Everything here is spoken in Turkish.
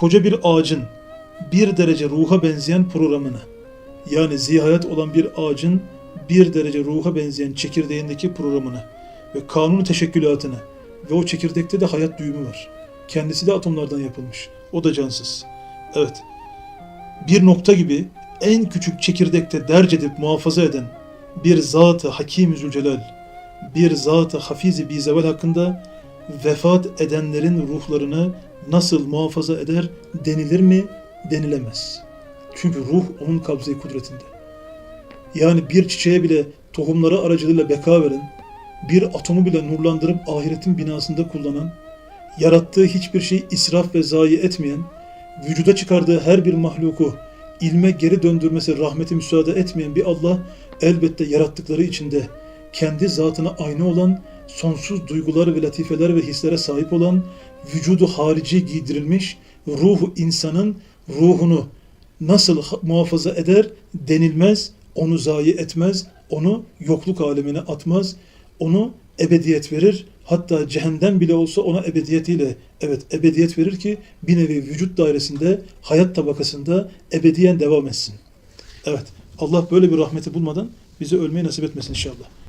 koca bir ağacın bir derece ruha benzeyen programını yani zihayat olan bir ağacın bir derece ruha benzeyen çekirdeğindeki programını ve kanun teşekkülatını ve o çekirdekte de hayat düğümü var. Kendisi de atomlardan yapılmış. O da cansız. Evet. Bir nokta gibi en küçük çekirdekte derc edip muhafaza eden bir zat-ı hakim Zülcelal, bir zat-ı hafiz-i bizevel hakkında vefat edenlerin ruhlarını nasıl muhafaza eder denilir mi? Denilemez. Çünkü ruh onun kabze kudretinde. Yani bir çiçeğe bile tohumları aracılığıyla beka veren, bir atomu bile nurlandırıp ahiretin binasında kullanan, yarattığı hiçbir şey israf ve zayi etmeyen, vücuda çıkardığı her bir mahluku ilme geri döndürmesi rahmeti müsaade etmeyen bir Allah elbette yarattıkları içinde kendi zatına aynı olan, sonsuz duygular ve latifeler ve hislere sahip olan, vücudu harici giydirilmiş, ruhu insanın ruhunu nasıl ha- muhafaza eder denilmez, onu zayi etmez, onu yokluk alemine atmaz, onu ebediyet verir. Hatta cehennem bile olsa ona ebediyetiyle evet ebediyet verir ki bir nevi vücut dairesinde, hayat tabakasında ebediyen devam etsin. Evet Allah böyle bir rahmeti bulmadan bize ölmeyi nasip etmesin inşallah.